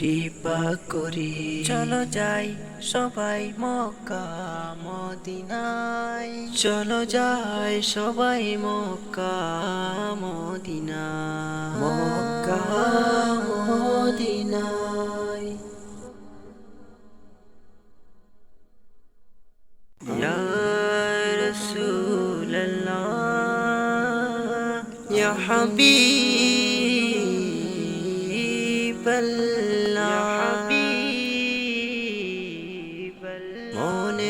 কৃপা করি চলো যাই সবাই মক্কা মদিনায় চলো যাই সবাই মক্কা মদিনা মক্কা মদিনায় يا رسول الله يا حبيب الله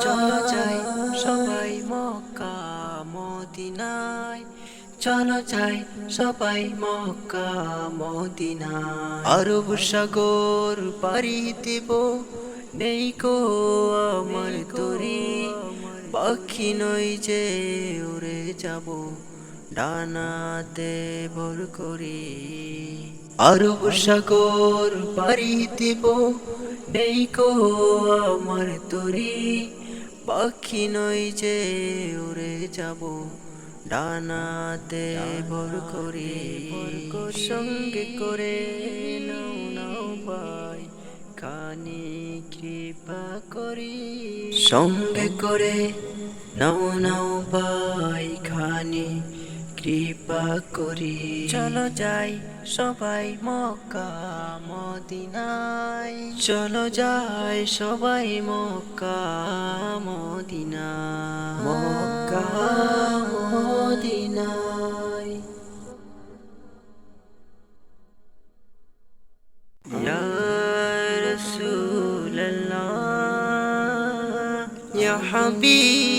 চলো যাই সবাই মক্কা মদিনায়। চলো যাই সবাই মক্কা মদিনায়। আরব সাগর পাড়ি দেব। নেই কো আমার তরি পাখি নই যে উড়ে যাব। ডানাতে ভর করি। আরব সাগর পাড়ি দেব। নেই কো আমার তরি, পাখি নই যে উড়ে যাব। ডানাতে ভর করি, সঙ্গে করে নাও নাও ভাই, কানে কৃপা করি। সঙ্গে করে নাও নাও ভাই খানি কৃপা করি চলো যাই সবাই মক্কা মদিনায় চলো যাই সবাই মক্কা মদিনা মক্কা মদিনায় يا رسول الله يا حبيب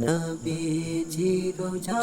নবী জি রোজা